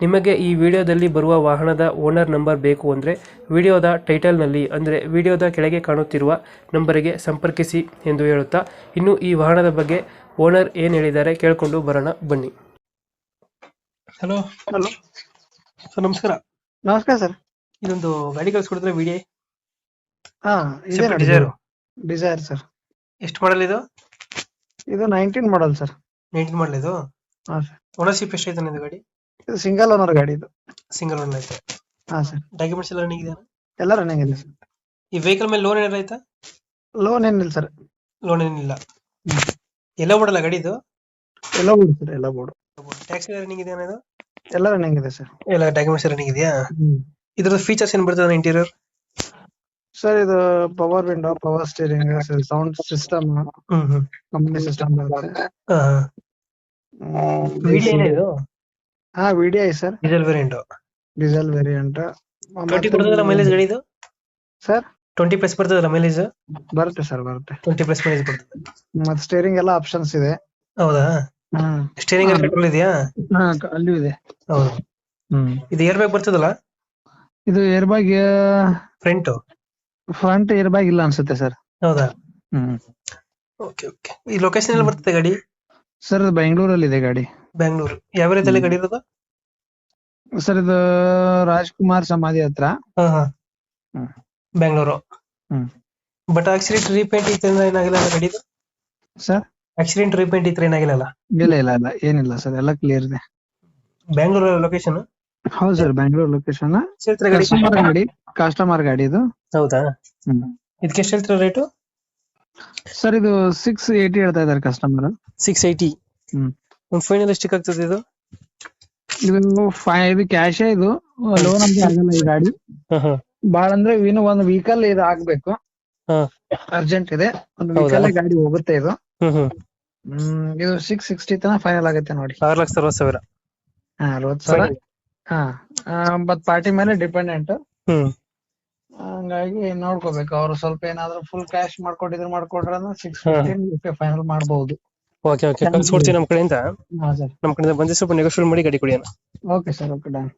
ನಿಮಗೆ ಈ ವಿಡಿಯೋದಲ್ಲಿ ಬರುವ ವಾಹನದ ಓನರ್ ನಂಬರ್ ಬೇಕು ಅಂದರೆ ವಿಡಿಯೋದ ಟೈಟಲ್ನಲ್ಲಿ ಅಂದರೆ ವಿಡಿಯೋದ ಕೆಳಗೆ ಕಾಣುತ್ತಿರುವ ನಂಬರಿಗೆ ಸಂಪರ್ಕಿಸಿ ಎಂದು ಹೇಳುತ್ತಾ ಇನ್ನು ಈ ವಾಹನದ ಬಗ್ಗೆ ಓನರ್ ಏನು ಹೇಳಿದ್ದಾರೆ ಕೇಳಿಕೊಂಡು ಬರೋಣ ಬನ್ನಿ. ಹಲೋ. ಹಲೋ. ಸರ್ ನಮಸ್ಕಾರ. ನಮಸ್ಕಾರ ಸರ್. ಇದೊಂದು ಗಾಡಿ ಕಳಿಸ್ಕೊಡಿದ್ರೆ ವಿಡಿಯೋ. ಹಾ ಇದೆ ನೋಡಿ. Dzire Dzire sir. ಎಷ್ಟು ಮಾಡಲ್ ಇದು? ಇದು nineteen model sir. Nineteen model ಇದು? ಹಾ ಸರ್. ಓನರ್ಶಿಪ್ ಎಷ್ಟು ಐತೆ ಇದು ಗಾಡಿ? ಇದು ಸಿಂಗಲ್ ಓನರ್ ಗಾಡಿ ಇದು. ಸಿಂಗಲ್ ಓನರ್ ಐತೆ. ಹಾ ಸರ್. ಡಾಕ್ಯುಮೆಂಟ್ಸ್ ಎಲ್ಲ ರನ್ನಿಂಗ್ ಇದೆ ಎಲ್ಲ ರನ್ನಿಂಗ್ ಇದೆ ಸರ್. ಈ ವೆಹಿಕಲ್ ಮೇಲೆ ಲೋನ್ ಏನಾರ ಆಯ್ತಾ? ಲೋನ್ ಏನಿಲ್ಲ ಸರ್. ಲೋನ್ ಏನಿಲ್ಲ. ಎಲ್ಲ ಮಾಡಲ್ಲ ಗಾಡಿ ಇದು? ಎಲ್ಲ ಬೋರ್ಡ್ ಸರ್ ಎಲ್ಲ ಬೋರ್ಡ್ ಟ್ಯಾಕ್ಸ್ ರನ್ನಿಂಗ್ ಇದೆ ಇದು ಎಲ್ಲ ರನ್ನಿಂಗ್ ಇದೆ ಸರ್. ಎಲ್ಲ ಡಾಕ್ಯುಮೆಂಟ್ಸ್ ರನ್ನಿಂಗ್ ಇದೆಯಾ? ಇದ್ರದ್ದು ಫೀಚರ್ಸ್ ಏನು ಬರ್ತದೆ ಇಂಟೀರಿಯರ್ ಸರ್ ಇದು power window power steering sound system ಹ್ಮ್ ಹ್ಮ್. ಕಂಪನಿ ಸಿಸ್ಟಮ್ ಬರುತ್ತೆ. ಹಾ ಇದು ಹಾ I sir diesel variant diesel variant twenty ಕೊಡ್ತದಲ್ಲ mileage ಗಾಡಿ ಇದು ಸರ್ ಟ್ವೆಂಟಿ ಪ್ಲಸ್ ಬರ್ತದಲ್ಲ ಮೈಲೇಜ್ ಬರುತ್ತೆ ಸರ್ ಬರುತ್ತೆ. ಟ್ವೆಂಟಿ ಪ್ಲಸ್ ಮೈಲೇಜ್ ಬರ್ತದೆ. ಮತ್ತೆ ಸ್ಟೇರಿಂಗ್ ಎಲ್ಲ ಆಪ್ಷನ್ಸ್ ಇದೆ. ಹೌದಾ? ಸ್ಟೇರಿಂಗ್ ಅಲ್ಲಿ ಕಂಟ್ರೋಲ್ ಇದೆಯಾ? ಹಾ ಅಲ್ಲೂ ಇದೆ. ಹೌದು. ಹ್ಮ್. ಇದು ಏರ್ ಬ್ಯಾಗ್ ಬರ್ತದಲ್ಲ? ಇದು air bag front front air bag ಇಲ್ಲ ಅನ್ಸುತ್ತೆ ಸರ್ ಹೌದಾ? ಹ್ಮ್. ಓಕೆ ಓಕೆ ಈ ಲೊಕೇಶನ್ ಎಲ್ಲಿ ಬರ್ತದೆ ಗಾಡಿ? ಸರ್ ಬೆಂಗಳೂರಲ್ಲಿ ಇದೆ ಗಾಡಿ. ಬ್ಯಾಂಗ್ಳೂರು ಯಾವ ರೀತಿಯಲ್ಲಿ ಗಾಡಿ ಇರೋದು ಸರ್ ಇದು ರಾಜ್ಕುಮಾರ್ ಸಮಾಧಿ ಹತ್ರ. ಹಾ ಹಾ. ಹ್ಮ್. ಬಟ್ ಆಕ್ಸಿಡೆಂಟ್ ರೀಪೇಂಟ್ ತರ ಏನಾಗಿಲ್ಲ ಗಾಡಿ ಸರ್? ಆಕ್ಸಿಡೆಂಟ್ ರೀಪೇಂಟ್ ಇತ್ತು ಏನಾಗಿಲ್ಲ ಇಲ್ಲ ಇಲ್ಲ ಇಲ್ಲ. ಏನಿಲ್ಲ ಸರ್. ಎಲ್ಲ ಕ್ಲಿಯರ್ ಇದೆ. ಬೆಂಗಳೂರು ಲೊಕೇಶನ್ ಹೌದು ಸರ್ ಬೆಂಗಳೂರು ಲೊಕೇಶನ್ ಗಾಡಿ? ಕಸ್ಟಮರ್ ಗಾಡಿ ಕಸ್ಟಮರ್ ಗಾಡಿ ಇದು. ಹೌದಾ? ಹ್ಮ್. ಇದಕ್ಕೆ ಎಷ್ಟು ಹೇಳ್ತೀರಾ ರೇಟು ಸರ್ ಇದು ಸಿಕ್ಸ್ ಏಯ್ಟಿ ಹೇಳ್ತಾ ಇದಾರೆ ಕಸ್ಟಮರ್ ಸಿಕ್ಸ್ ಏಯ್ಟಿ ಹ್ಮ್. ಒಂದು ಫೈನಲ್ ಎಷ್ಟಕ್ಕೆ ಆಗ್ತದೆ ಇದು ಇದು ಫೈ ಇದು ಕ್ಯಾಶ್ ಇದು ಲೋನ್ ಅಂತ ಆಗಲ್ಲ ಈ ಗಾಡಿ. ಹಾ ಹಾ. ಬಾಳ ಅಂದ್ರೆ ಇನ್ನು ಒಂದು ವೀಕಲ್ ಇದು ಆಗ್ಬೇಕು. ಹಾ. ಅರ್ಜೆಂಟ್ ಇದೆ. ಒಂದು ಹೌದಾ? ವೀಕಲ್ ಗಾಡಿ ಹೋಗುತ್ತೆ ಇದು. ಹ್ಮ್ ಹ್ಮ್. ಹ್ಮ್ ಇದು ಸಿಕ್ಸ್ ಸಿಕ್ಸ್ಟಿ ತನ ಫೈನಲ್ ಆಗುತ್ತೆ ನೋಡಿ. ಆರ್ ಲಕ್ಷ ಅರವತ್ ಸಾವಿರ. ಹಾ ಅರವತ್ತು ಸಾವಿರ. ಹಾ ಬಟ್ ಪಾರ್ಟಿ ಮೇಲೆ ಡಿಪೆಂಡೆಂಟ್ ಹ್ಮ್. ಹಂಗಾಗಿ ನೋಡ್ಕೋಬೇಕು. ಅವ್ರು ಸ್ವಲ್ಪ ಏನಾದ್ರು ಫುಲ್ ಕ್ಯಾಶ್ ಮಾಡ್ಕೊಟ್ಟಿದ್ರು ಮಾಡ್ಕೊಟ್ರ ಸಿಕ್ಸ್ ಹಾ. ಫಿಫ್ಟೀನ್ ಫೈನಲ್ ಮಾಡಬಹುದು ಓಕೆ ಓಕೆ ಕಳ್ಸಿ ಕೊಡ್ತೀವಿ ನಮ್ಮ ಕಡೆಯಿಂದ. ಹಾ ಸರ್. ನಮ್ಮ ಕಡೆಯಿಂದ ಬಂದು ಸ್ವಲ್ಪ ನೆಗೋಷಿಯೇಟ್ ಮಾಡಿ ಗಾಡಿ ಕೊಡಿ ಅಣ್ಣ. Okay sir okay done